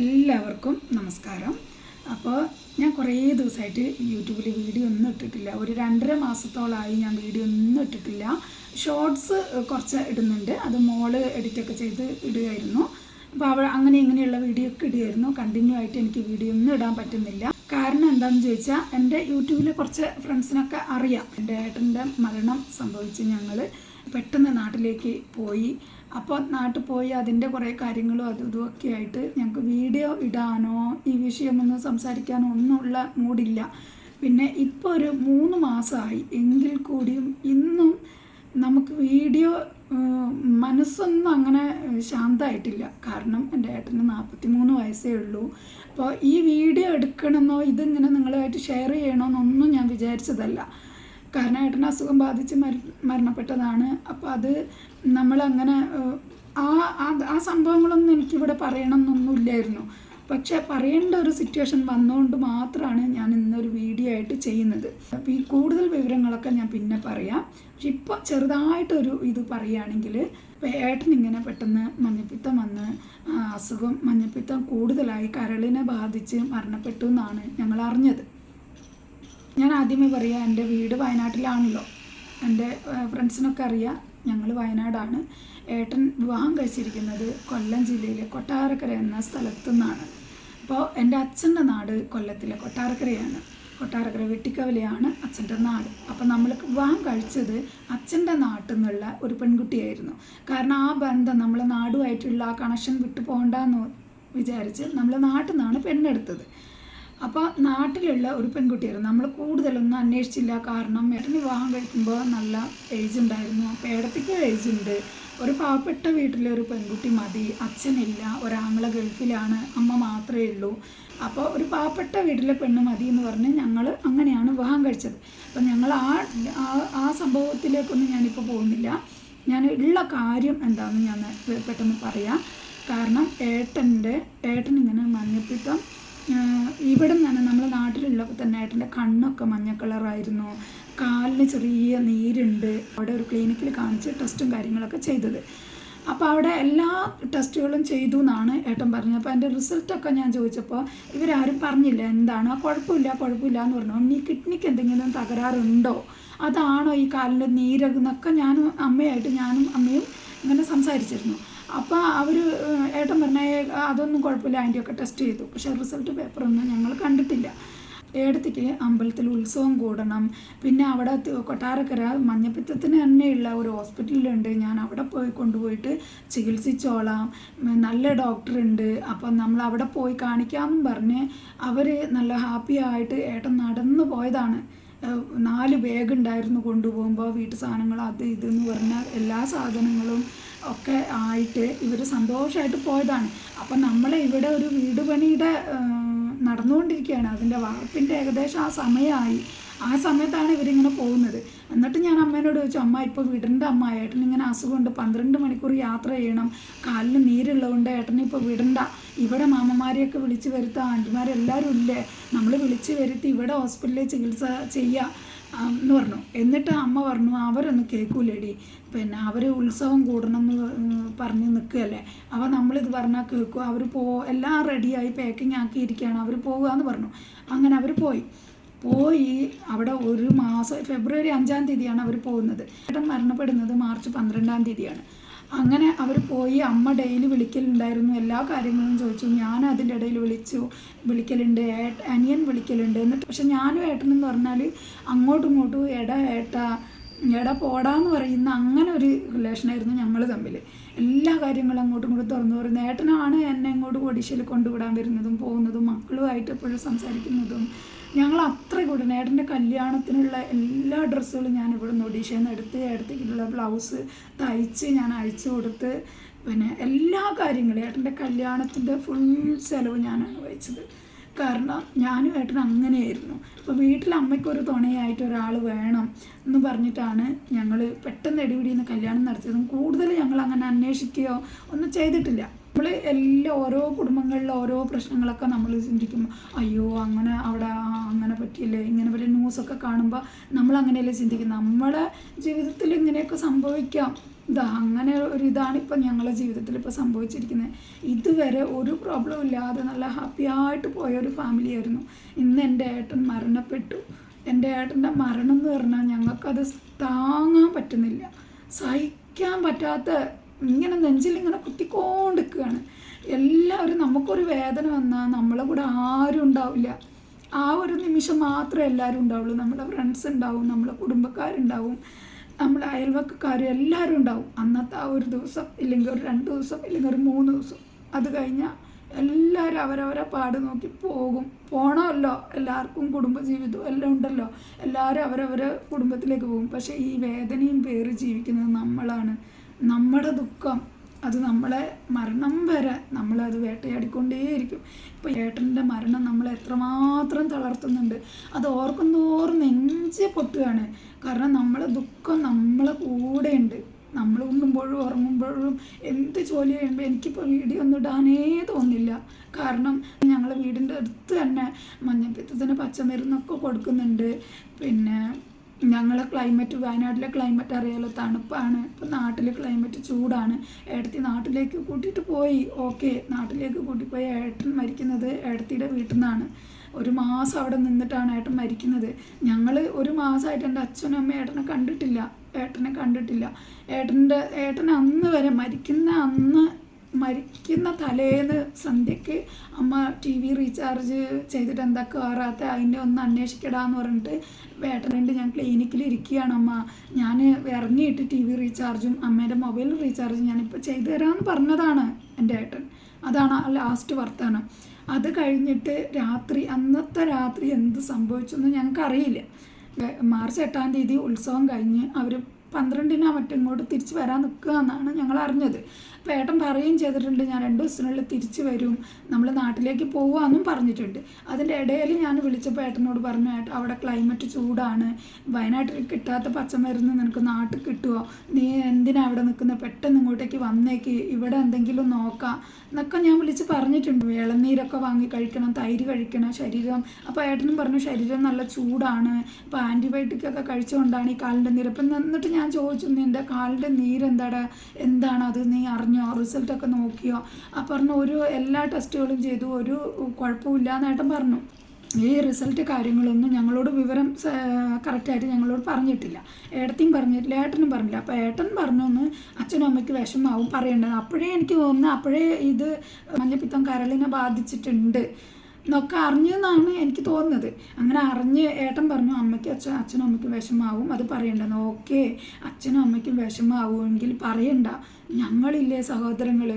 എല്ലാവർക്കും നമസ്കാരം. അപ്പോൾ ഞാൻ കുറേ ദിവസമായിട്ട് യൂട്യൂബിൽ വീഡിയോ ഒന്നും ഇട്ടിട്ടില്ല. ഒരു രണ്ടര മാസത്തോളമായി ഞാൻ വീഡിയോ ഒന്നും ഇട്ടിട്ടില്ല. ഷോർട്സ് കുറച്ച് ഇടുന്നുണ്ട്. അത് മോൾ എഡിറ്റൊക്കെ ചെയ്ത് ഇടുകയായിരുന്നു. അപ്പോൾ അവൾ അങ്ങനെ ഇങ്ങനെയുള്ള വീഡിയോ ഒക്കെ ഇടുകയായിരുന്നു. കണ്ടിന്യൂ ആയിട്ട് എനിക്ക് വീഡിയോ ഒന്നും ഇടാൻ പറ്റുന്നില്ല. കാരണം എന്താണെന്ന് ചോദിച്ചാൽ എന്റെ യൂട്യൂബിലെ കുറച്ച് ഫ്രണ്ട്സിനൊക്കെ അറിയാം. എന്റെ ഏട്ടന്റെ മരണം സംഭവിച്ച് ഞങ്ങൾ പെട്ടെന്ന് നാട്ടിലേക്ക് പോയി. അപ്പോൾ നാട്ടിൽ പോയി അതിന്റെ കുറേ കാര്യങ്ങളും അതും ഇതും ഒക്കെ ആയിട്ട് ഞങ്ങൾക്ക് വീഡിയോ ഇടാനോ ഈ വിഷയമൊന്നും സംസാരിക്കാനോ ഒന്നുമുള്ള മൂടില്ല. പിന്നെ ഇപ്പോൾ ഒരു മൂന്ന് മാസമായി എങ്കിൽ കൂടിയും ഇന്നും നമുക്ക് വീഡിയോ മനസ്സൊന്നും അങ്ങനെ ശാന്തമായിട്ടില്ല കാരണം എന്റെ ഏട്ടന് നാൽപ്പത്തി മൂന്ന് വയസ്സേ ഉള്ളൂ. അപ്പോൾ ഈ വീഡിയോ എടുക്കണമെന്നോ ഇതിങ്ങനെ നിങ്ങളുമായിട്ട് ഷെയർ ചെയ്യണമെന്നൊന്നും ഞാൻ വിചാരിച്ചതല്ല. കാരണം അസുഖം ബാധിച്ച് മര മരണപ്പെട്ടതാണ്. അപ്പോൾ അത് നമ്മളങ്ങനെ ആ ആ- സംഭവങ്ങളൊന്നും എനിക്കിവിടെ പറയണമെന്നൊന്നുമില്ലായിരുന്നു പക്ഷെ പറയേണ്ട ഒരു സിറ്റുവേഷൻ വന്നുകൊണ്ട് മാത്രമാണ് ഞാൻ ഇന്നൊരു വീഡിയോ ആയിട്ട് ചെയ്യുന്നത്. അപ്പോൾ ഈ കൂടുതൽ വിവരങ്ങളൊക്കെ ഞാൻ പിന്നെ പറയാം. പക്ഷെ ഇപ്പോൾ ചെറുതായിട്ടൊരു ഇത് പറയുകയാണെങ്കിൽ ഇപ്പോൾ ഏട്ടൻ ഇങ്ങനെ പെട്ടെന്ന് മഞ്ഞപ്പിത്തം വന്ന് അസുഖം മഞ്ഞപ്പിത്തം കൂടുതലായി കരളിനെ ബാധിച്ച് മരണപ്പെട്ടു എന്നാണ് ഞങ്ങൾ അറിഞ്ഞത് ഞാൻ ആദ്യമേ പറയാം എന്റെ വീട് വയനാട്ടിലാണല്ലോ. എന്റെ ഫ്രണ്ട്സിനൊക്കെ അറിയാം ഞങ്ങൾ വയനാടാണ്. ഏട്ടൻ വിവാഹം കഴിച്ചിരിക്കുന്നത് കൊല്ലം ജില്ലയിലെ കൊട്ടാരക്കര എന്ന സ്ഥലത്തു നിന്നാണ് അപ്പോൾ എന്റെ അച്ഛന്റെ നാട് കൊല്ലത്തിലെ കൊട്ടാരക്കരയാണ്. കൊട്ടാരക്കര വെട്ടിക്കവലയാണ് അച്ഛന്റെ നാട്. അപ്പം നമ്മൾ വിവാഹം കഴിച്ചത് അച്ഛന്റെ നാട്ടിൽ നിന്നുള്ള ഒരു പെൺകുട്ടിയായിരുന്നു. കാരണം ആ ബന്ധം നമ്മളെ നാടുമായിട്ടുള്ള ആ കണക്ഷൻ വിട്ടു പോകണ്ടെന്ന് വിചാരിച്ച് നമ്മൾ നാട്ടിൽ നിന്നാണ് പെണ്ണെടുത്തത്. അപ്പോൾ നാട്ടിലുള്ള ഒരു പെൺകുട്ടിയായിരുന്നു. നമ്മൾ കൂടുതലൊന്നും അന്വേഷിച്ചില്ല. കാരണം ഏട്ടന് വിവാഹം കഴിക്കുമ്പോൾ നല്ല ഏജ് ഉണ്ടായിരുന്നു. അപ്പോൾ ഏടത്തേക്ക് ഏജ് ഉണ്ട്. ഒരു പാവപ്പെട്ട വീട്ടിലെ ഒരു പെൺകുട്ടി മതി. അച്ഛനില്ല. ഒരാങ്ങളെ ഗൾഫിലാണ്. അമ്മ മാത്രമേ ഉള്ളൂ. അപ്പോൾ ഒരു പാവപ്പെട്ട വീട്ടിലെ പെണ്ണ് മതി എന്ന് പറഞ്ഞ് ഞങ്ങൾ അങ്ങനെയാണ് വിവാഹം കഴിച്ചത്. അപ്പം ഞങ്ങൾ ആ ആ- സംഭവത്തിലേക്കൊന്നും ഞാനിപ്പോൾ പോകുന്നില്ല. ഞാൻ ഉള്ള കാര്യം എന്താണെന്ന് ഞാൻ പെട്ടെന്ന് പറയാം. കാരണം ഏട്ടന്റെ ഏട്ടൻ ഇങ്ങനെ മഞ്ഞപ്പിത്തം ഇവിടെ നിന്ന് തന്നെ നമ്മുടെ നാട്ടിലുള്ളപ്പോൾ തന്നെ ഏട്ടന്റെ കണ്ണൊക്കെ മഞ്ഞ കളറായിരുന്നു. കാലിന് ചെറിയ നീരുണ്ട്. അവിടെ ഒരു ക്ലിനിക്കിൽ കാണിച്ച് ടെസ്റ്റും കാര്യങ്ങളൊക്കെ ചെയ്തത്. അപ്പോൾ അവിടെ എല്ലാ ടെസ്റ്റുകളും ചെയ്തു എന്നാണ് ഏട്ടൻ പറഞ്ഞത്. അപ്പോൾ എന്റെ റിസൾട്ടൊക്കെ ഞാൻ ചോദിച്ചപ്പോൾ ഇവരാരും പറഞ്ഞില്ല എന്താണ് കുഴപ്പമില്ല കുഴപ്പമില്ല എന്ന് പറഞ്ഞു. ഇനി കിഡ്നിക്ക് എന്തെങ്കിലും തകരാറുണ്ടോ? അതാണോ ഈ കാലിന്റെ നീരകുന്നൊക്കെ ഞാനും അമ്മയായിട്ട് ഞാനും അമ്മയും ഇങ്ങനെ സംസാരിച്ചിരുന്നു. അപ്പോൾ അവർ ഏട്ടൻ പറഞ്ഞ അതൊന്നും കുഴപ്പമില്ല ഒക്കെ ടെസ്റ്റ് ചെയ്തു. പക്ഷേ റിസൾട്ട് പേപ്പറൊന്നും ഞങ്ങൾ കണ്ടിട്ടില്ല. ഏടത്തേക്ക് അമ്പലത്തിൽ ഉത്സവം കൂടണം. പിന്നെ അവിടെ കൊട്ടാരക്കര മഞ്ഞപ്പിത്തത്തിന് തന്നെയുള്ള ഒരു ഹോസ്പിറ്റലുണ്ട്. ഞാൻ അവിടെ പോയി കൊണ്ടുപോയിട്ട് ചികിത്സിച്ചോളാം. നല്ല ഡോക്ടർ ഉണ്ട്. അപ്പം നമ്മൾ അവിടെ പോയി കാണിക്കാമെന്നും പറഞ്ഞ് അവർ നല്ല ഹാപ്പി ആയിട്ട് ഏട്ടൻ നടന്നു പോയതാണ്. നാല് ബാഗ് ഉണ്ടായിരുന്നു കൊണ്ടുപോകുമ്പോൾ വീട്ടു സാധനങ്ങൾ അത് ഇതെന്ന് പറഞ്ഞാൽ എല്ലാ സാധനങ്ങളും ഒക്കെ ആയിട്ട് ഇവർ സന്തോഷമായിട്ട് പോയതാണ്. അപ്പം നമ്മൾ ഇവിടെ ഒരു വീട് പണിയുടെ നടന്നുകൊണ്ടിരിക്കുകയാണ്. അതിന്റെ വാർപ്പിന്റെ ഏകദേശം ആ സമയമായി. ആ സമയത്താണ് ഇവരിങ്ങനെ പോകുന്നത്. എന്നിട്ട് ഞാൻ അമ്മേനോട് ചോദിച്ചു അമ്മ ഇപ്പോൾ വിടണ്ട അമ്മ. ഏട്ടനിങ്ങനെ അസുഖമുണ്ട്. പന്ത്രണ്ട് മണിക്കൂർ യാത്ര ചെയ്യണം. കാലിന് നീരുള്ളതുകൊണ്ട് ഏട്ടനിപ്പോൾ വിടണ്ട. ഇവിടെ മാമ്മമാരെയൊക്കെ വിളിച്ച് വരുത്തുക ആന്റിമാരെല്ലാവരും ഇല്ലേ? നമ്മൾ വിളിച്ച് വരുത്തി ഇവിടെ ഹോസ്പിറ്റലിൽ ചികിത്സ ചെയ്യുക എന്ന് പറഞ്ഞു. എന്നിട്ട് അമ്മ പറഞ്ഞു അവരൊന്നും കേൾക്കൂലേടി പിന്നെ അവർ ഉത്സവം കൂടണം എന്ന് പറഞ്ഞ് നിൽക്കുകയല്ലേ. അപ്പോൾ നമ്മളിത് പറഞ്ഞാൽ കേൾക്കും. അവർ പോ എല്ലാം റെഡിയായി പാക്കിംഗ് ആക്കിയിരിക്കുകയാണ്. അവർ പോകുക എന്ന് പറഞ്ഞു. അങ്ങനെ അവർ പോയി. പോയി അവിടെ ഒരു മാസം ഫെബ്രുവരി അഞ്ചാം തീയതിയാണ് അവർ പോകുന്നത്. ഏട്ടൻ മരണപ്പെടുന്നത് മാർച്ച് പന്ത്രണ്ടാം തീയതിയാണ്. അങ്ങനെ അവർ പോയി അമ്മ ഡെയിലി വിളിക്കലുണ്ടായിരുന്നു. എല്ലാ കാര്യങ്ങളും ചോദിച്ചു. ഞാൻ അതിന്റെ ഇടയിൽ വിളിച്ചു. വിളിക്കലുണ്ട്. അനിയൻ വിളിക്കലുണ്ട്. എന്നിട്ട് പക്ഷെ ഞാനും ഏട്ടനെന്ന് പറഞ്ഞാൽ അങ്ങോട്ടും ഇങ്ങോട്ടും എട ഏട്ട എട പോടാന്ന് പറയുന്ന അങ്ങനെ ഒരു റിലേഷനായിരുന്നു ഞങ്ങൾ തമ്മിൽ എല്ലാ കാര്യങ്ങളും അങ്ങോട്ടും ഇങ്ങോട്ടും തുറന്നു പറയുന്നത് ഏട്ടനാണ് എന്നെ ഇങ്ങോട്ട് ഒഡീഷയിൽ കൊണ്ടുവിടാൻ വരുന്നതും പോകുന്നതും മക്കളുമായിട്ട് എപ്പോഴും സംസാരിക്കുന്നതും ഞങ്ങൾ അത്ര കൂടെ ഏട്ടന്റെ കല്യാണത്തിനുള്ള എല്ലാ ഡ്രസ്സുകളും ഞാൻ ഇവിടെ നിന്ന് ഒഡീഷയിൽ നിന്ന് എടുത്ത് എടുത്തിട്ടുള്ള ബ്ലൗസ് തയ്ച്ച് ഞാൻ അയച്ചു കൊടുത്ത് പിന്നെ എല്ലാ കാര്യങ്ങളും ഏട്ടന്റെ കല്യാണത്തിന്റെ ഫുൾ ചിലവ് ഞാനാണ് വഹിച്ചത്. കാരണം ഞാനും ഏട്ടൻ അങ്ങനെയായിരുന്നു. അപ്പോൾ വീട്ടിൽ അമ്മയ്ക്കൊരു തുണയായിട്ട് ഒരാൾ വേണം എന്ന് പറഞ്ഞിട്ടാണ് ഞങ്ങൾ പെട്ടെന്ന് എടിപിടിന്ന് കല്യാണം നടത്തിയതും കൂടുതൽ ഞങ്ങൾ അങ്ങനെ അന്വേഷിക്കുകയോ ഒന്നും ചെയ്തിട്ടില്ല. നമ്മൾ എല്ലാ ഓരോ കുടുംബങ്ങളിലെ ഓരോ പ്രശ്നങ്ങളൊക്കെ നമ്മൾ ചിന്തിക്കും. അയ്യോ അങ്ങനെ അവിടെ അങ്ങനെ പറ്റിയില്ലേ? ഇങ്ങനെ വലിയ ന്യൂസൊക്കെ കാണുമ്പോൾ നമ്മൾ അങ്ങനെയല്ലേ ചിന്തിക്കും നമ്മുടെ ജീവിതത്തിൽ ഇങ്ങനെയൊക്കെ സംഭവിക്കാം. ഇതാ അങ്ങനെ ഒരു ഇതാണ് ഇപ്പം ഞങ്ങളുടെ ജീവിതത്തിൽ ഇപ്പോൾ സംഭവിച്ചിരിക്കുന്നത് ഇതുവരെ ഒരു പ്രോബ്ലം ഇല്ലാതെ നല്ല ഹാപ്പി ആയിട്ട് പോയ ഒരു ഫാമിലി ആയിരുന്നു. ഇന്ന് എന്റെ ഏട്ടൻ മരണപ്പെട്ടു. എന്റെ ഏട്ടന്റെ മരണം എന്ന് പറഞ്ഞാൽ ഞങ്ങൾക്കത് താങ്ങാൻ പറ്റുന്നില്ല. സഹിക്കാൻ പറ്റാത്ത ഇങ്ങനെ നെഞ്ചിൽ ഇങ്ങനെ കുത്തിക്കൊണ്ടിരിക്കുകയാണ്. എല്ലാവരും നമുക്കൊരു വേദന വന്നാൽ നമ്മളെ കൂടെ ആരും ഉണ്ടാവില്ല. ആ ഒരു നിമിഷം മാത്രമേ എല്ലാവരും ഉണ്ടാവുള്ളൂ. നമ്മുടെ ഫ്രണ്ട്സ് ഉണ്ടാവും നമ്മുടെ കുടുംബക്കാരുണ്ടാവും നമ്മുടെ അയൽവക്കക്കാരും എല്ലാവരും ഉണ്ടാവും. അന്നത്തെ ആ ഒരു ദിവസം ഇല്ലെങ്കിൽ ഒരു രണ്ട് ദിവസം ഇല്ലെങ്കിൽ ഒരു മൂന്ന് ദിവസം അത് കഴിഞ്ഞാൽ എല്ലാവരും അവരവരെ പാട് നോക്കി പോകും. പോണമല്ലോ. എല്ലാവർക്കും കുടുംബജീവിതവും എല്ലാം ഉണ്ടല്ലോ. എല്ലാവരും അവരവരെ കുടുംബത്തിലേക്ക് പോകും. പക്ഷേ ഈ വേദനയും പേര് ജീവിക്കുന്നത് നമ്മളാണ്. നമ്മുടെ ദുഃഖം അത് നമ്മളെ മരണം വരെ നമ്മളത് വേട്ടയാടിക്കൊണ്ടേയിരിക്കും. ഇപ്പോൾ ഏട്ടന്റെ മരണം നമ്മളെ എത്രമാത്രം തളർത്തുന്നുണ്ട്. അത് ഓർക്കും തോറും നെഞ്ച് പൊട്ടുകയാണ്. കാരണം നമ്മളെ ദുഃഖം നമ്മളെ കൂടെയുണ്ട്. നമ്മൾ ഉണ്ണുമ്പോഴും ഉറങ്ങുമ്പോഴും എന്ത് ജോലി ചെയ്യുമ്പോൾ എനിക്കിപ്പോൾ വീഡിയോ ഒന്നും ഇടാനേ തോന്നില്ല. കാരണം ഞങ്ങളെ വീടിന്റെ അടുത്ത് തന്നെ മഞ്ഞപ്പിത്തത്തിന് പച്ചമരുന്നൊക്കെ കൊടുക്കുന്നുണ്ട്. പിന്നെ ഞങ്ങളെ ക്ലൈമറ്റ് വയനാട്ടിലെ ക്ലൈമറ്റ് അറിയാലോ തണുപ്പാണ് ഇപ്പം നാട്ടിൽ ക്ലൈമറ്റ് ചൂടാണ്. ഏടത്തി നാട്ടിലേക്ക് കൂട്ടിയിട്ട് പോയി. ഓക്കെ നാട്ടിലേക്ക് കൂട്ടിപ്പോയി ഏട്ടൻ മരിക്കുന്നത് ഏടത്തിയുടെ വീട്ടിൽ നിന്നാണ് ഒരു മാസം അവിടെ നിന്നിട്ടാണ് ഏട്ടൻ മരിക്കുന്നത്. ഞങ്ങൾ ഒരു മാസമായിട്ട് എന്റെ അച്ഛനും അമ്മയും ഏട്ടനെ കണ്ടിട്ടില്ല. ഏട്ടനെ കണ്ടിട്ടില്ല. ഏട്ടന്റെ ഏട്ടൻ അന്ന് വരെ മരിക്കുന്ന അന്ന് മരിക്കുന്ന തലേന്ന് സന്ധ്യക്ക് അമ്മ ടി വി റീചാർജ് ചെയ്തിട്ട് എന്താ കയറാത്ത അതിന്റെ ഒന്ന് അന്വേഷിക്കടാന്ന് പറഞ്ഞിട്ട് വേട്ടനുണ്ട് ഞാൻ ക്ലിനിക്കിൽ ഇരിക്കുകയാണ് അമ്മ. ഞാൻ ഇറങ്ങിയിട്ട് ടി വി റീചാർജും അമ്മേന്റെ മൊബൈൽ റീചാർജും ഞാനിപ്പോൾ ചെയ്തു തരാമെന്ന് പറഞ്ഞതാണ് എന്റെ ഏട്ടൻ. അതാണ് ആ ലാസ്റ്റ് വർത്തമാനം അത് കഴിഞ്ഞിട്ട് രാത്രി അന്നത്തെ രാത്രി എന്ത് സംഭവിച്ചു എന്ന് ഞങ്ങൾക്കറിയില്ല. മാർച്ച് എട്ടാം തീയതി ഉത്സവം കഴിഞ്ഞ് അവർ പന്ത്രണ്ടിനാ മറ്റിങ്ങോട്ട് തിരിച്ച് വരാൻ നിൽക്കുക എന്നാണ് ഞങ്ങൾ അറിഞ്ഞത്. അപ്പോൾ ഏട്ടൻ പറയുകയും ചെയ്തിട്ടുണ്ട് ഞാൻ രണ്ട് ദിവസത്തിനുള്ളിൽ തിരിച്ചു വരും നമ്മൾ നാട്ടിലേക്ക് പോവാന്നും പറഞ്ഞിട്ടുണ്ട്. അതിന്റെ ഇടയിൽ ഞാൻ വിളിച്ചപ്പോൾ ഏട്ടനോട് പറഞ്ഞു ഏട്ടൻ അവിടെ ക്ലൈമറ്റ് ചൂടാണ് വയനാട്ടിൽ കിട്ടാത്ത പച്ചമരുന്ന് നിനക്ക് നാട്ടിൽ കിട്ടുമോ നീ എന്തിനാ അവിടെ നിൽക്കുന്നത്? പെട്ടെന്ന് ഇങ്ങോട്ടേക്ക് വന്നേക്ക് ഇവിടെ എന്തെങ്കിലും നോക്കാം. എന്നൊക്കെ ഞാൻ വിളിച്ച് പറഞ്ഞിട്ടുണ്ട്. ഇളനീരൊക്കെ വാങ്ങി കഴിക്കണം തൈര് കഴിക്കണം ശരീരം. അപ്പോൾ ഏട്ടനും പറഞ്ഞു ശരീരം നല്ല ചൂടാണ് ഇപ്പോൾ ആന്റിബയോട്ടിക് ഒക്കെ കഴിച്ചുകൊണ്ടാണ് ഈ കാലിന്റെ നീര്. അപ്പം എന്നിട്ട് ഞാൻ ചോദിച്ചു നിന്റെ കാലിന്റെ നീരെന്താടാ എന്താണ് അത് നീ അറിഞ്ഞോ റിസൾട്ടൊക്കെ നോക്കിയോ? ആ പറഞ്ഞു ഒരു എല്ലാ ടെസ്റ്റുകളും ചെയ്തു ഒരു കുഴപ്പമില്ല എന്ന് ഏട്ടൻ പറഞ്ഞു. ഈ റിസൾട്ട് കാര്യങ്ങളൊന്നും ഞങ്ങളോട് വിവരം കറക്റ്റായിട്ട് ഞങ്ങളോട് പറഞ്ഞിട്ടില്ല. ഏട്ടത്തിയും പറഞ്ഞിട്ടില്ല ഏട്ടനും പറഞ്ഞില്ല അപ്പോൾ ഏട്ടൻ പറഞ്ഞു ഒന്ന് അച്ഛനും അമ്മയ്ക്ക് വിഷമാവും പറയേണ്ടത്. അപ്പോഴേ എനിക്ക് തോന്നുന്നു അപ്പോഴേ ഇത് മഞ്ഞപ്പിത്തം കരളിനെ ബാധിച്ചിട്ടുണ്ട്. എന്നൊക്കെ അറിഞ്ഞു എന്നാണ് എനിക്ക് തോന്നുന്നത്. അങ്ങനെ അറിഞ്ഞ് ഏട്ടൻ പറഞ്ഞു അമ്മയ്ക്ക് അച്ഛൻ അച്ഛനും അമ്മയ്ക്കും വിഷമാവും. അത് പറയണ്ടെന്ന് ഓക്കെ അച്ഛനും അമ്മയ്ക്കും വിഷമാവുമെങ്കിൽ പറയണ്ട. ഞങ്ങളില്ലേ സഹോദരങ്ങൾ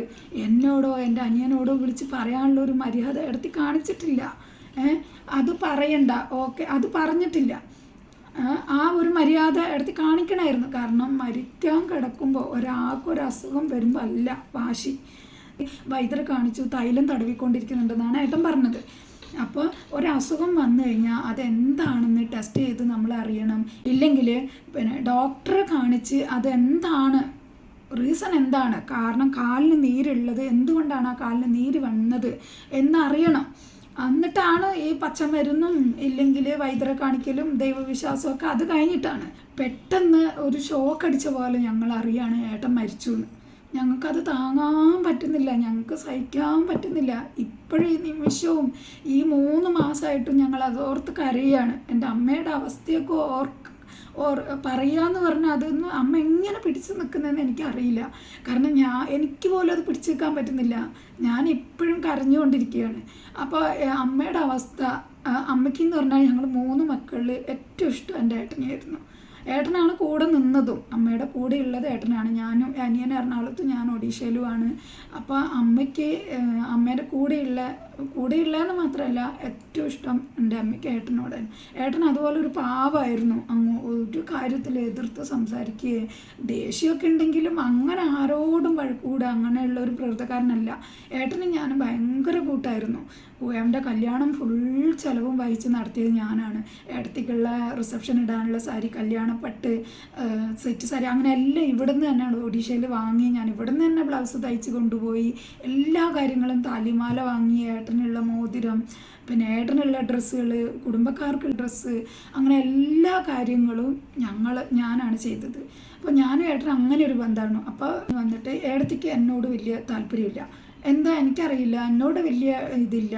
എന്നോടോ എന്റെ അനിയനോടോ വിളിച്ച് പറയാനുള്ള ഒരു മര്യാദ എടുത്തി കാണിച്ചിട്ടില്ല. അത് പറയണ്ട. ഓക്കെ അത് പറഞ്ഞിട്ടില്ല. ആ ഒരു മര്യാദ എടുത്ത് കാണിക്കണമായിരുന്നു കാരണം മരിക്കാൻ കിടക്കുമ്പോൾ ഒരാൾക്കൊരു അസുഖം വരുമ്പോൾ അല്ല വാശി. വൈദ്യരെ കാണിച്ചു തൈലം തടവിക്കൊണ്ടിരിക്കുന്നുണ്ടെന്നാണ് ഏട്ടൻ പറഞ്ഞത്. അപ്പോൾ ഒരസുഖം വന്നു കഴിഞ്ഞാൽ അതെന്താണെന്ന് ടെസ്റ്റ് ചെയ്ത് നമ്മൾ അറിയണം. ഇല്ലെങ്കിൽ പിന്നെ ഡോക്ടറെ കാണിച്ച് അതെന്താണ്? റീസൺ എന്താണ്? കാരണം കാലിന് നീരുള്ളത് എന്തുകൊണ്ടാണ് ആ കാലിന് നീര് വന്നത് എന്നറിയണം. എന്നിട്ടാണ് ഈ പച്ചമരുന്നും ഇല്ലെങ്കിൽ വൈദ്യരെ കാണിക്കലും ദൈവവിശ്വാസവും ഒക്കെ അത് കഴിഞ്ഞിട്ടാണ്. പെട്ടെന്ന് ഒരു ഷോക്ക് അടിച്ച പോലെ ഞങ്ങൾ അറിയാണ് ഏട്ടൻ മരിച്ചു എന്ന് ഞങ്ങൾക്കത് താങ്ങാൻ പറ്റുന്നില്ല ഞങ്ങൾക്ക് സഹിക്കാൻ പറ്റുന്നില്ല. ഇപ്പോഴും ഈ നിമിഷവും ഈ മൂന്ന് മാസമായിട്ടും ഞങ്ങൾ അത് ഓർത്ത് കരയാണ്. എന്റെ അമ്മയുടെ അവസ്ഥയൊക്കെ ഓർ ഓർ പറയാന്ന് പറഞ്ഞാൽ അതൊന്നും അമ്മ എങ്ങനെ പിടിച്ചു നിൽക്കുന്നതെന്ന് എനിക്കറിയില്ല. കാരണം ഞാൻ എനിക്ക് പോലും അത് പിടിച്ചു നിൽക്കാൻ പറ്റുന്നില്ല. ഞാൻ ഇപ്പോഴും കരഞ്ഞുകൊണ്ടിരിക്കുകയാണ്. അപ്പോൾ അമ്മയുടെ അവസ്ഥ അമ്മയ്ക്കെന്ന് പറഞ്ഞാൽ ഞങ്ങൾ മൂന്ന് മക്കളിൽ ഏറ്റവും ഇഷ്ടം എന്റെ ഏട്ടനെയായിരുന്നു. ഏട്ടനാണ് കൂടെ നിന്നതും. അമ്മയുടെ കൂടെ ഉള്ളത് ഏട്ടനാണ്. ഞാനും അനിയൻ എറണാകുളത്തും ഞാൻ ഒഡീഷയിലുമാണ്. അപ്പോൾ അമ്മയ്ക്ക് അമ്മയുടെ കൂടെയുള്ള കൂടെയുള്ളതെന്ന് മാത്രമല്ല ഏറ്റവും ഇഷ്ടം എന്റെ അമ്മയ്ക്ക് ഏട്ടനോട് ഏട്ടൻ അതുപോലെ ഒരു പാവമായിരുന്നു അങ്ങ് ഒരു കാര്യത്തിൽ എതിർത്ത് സംസാരിക്കുകയും ദേഷ്യമൊക്കെ ഉണ്ടെങ്കിലും അങ്ങനെ ആരോടും വഴക്കൂടുക അങ്ങനെയുള്ള ഒരു പ്രകൃതക്കാരനല്ല ഏട്ടന് ഞാൻ ഭയങ്കര കൂട്ടായിരുന്നു. അവന്റെ കല്യാണം ഫുൾ ചിലവും വഹിച്ച് നടത്തിയത് ഞാനാണ്. ഏട്ടത്തേക്കുള്ള റിസപ്ഷൻ ഇടാനുള്ള സാരി കല്യാണപ്പട്ട് സെറ്റ് സാരി അങ്ങനെ എല്ലാം ഇവിടുന്ന് തന്നെയാണ് ഒഡീഷയിൽ വാങ്ങി ഞാൻ ഇവിടുന്ന് തന്നെ ബ്ലൗസ് തയ്ച്ച് കൊണ്ടുപോയി എല്ലാ കാര്യങ്ങളും താലിമാല വാങ്ങി ഏട്ടനുള്ള മോതിരം പിന്നെ ഏട്ടനുള്ള ഡ്രസ്സുകൾ കുടുംബക്കാർക്ക് ഡ്രസ്സ് അങ്ങനെ എല്ലാ കാര്യങ്ങളും ഞങ്ങൾ ഞാനാണ് ചെയ്തത്. അപ്പോൾ ഞാനും ഏട്ടൻ അങ്ങനെ ഒരു ബന്ധമാണ് അപ്പോൾ വന്നിട്ട് ഏടത്തിക്ക് എന്നോട് വലിയ താല്പര്യമില്ല. എന്താ എനിക്കറിയില്ല. എന്നോട് വലിയ ഇതില്ല.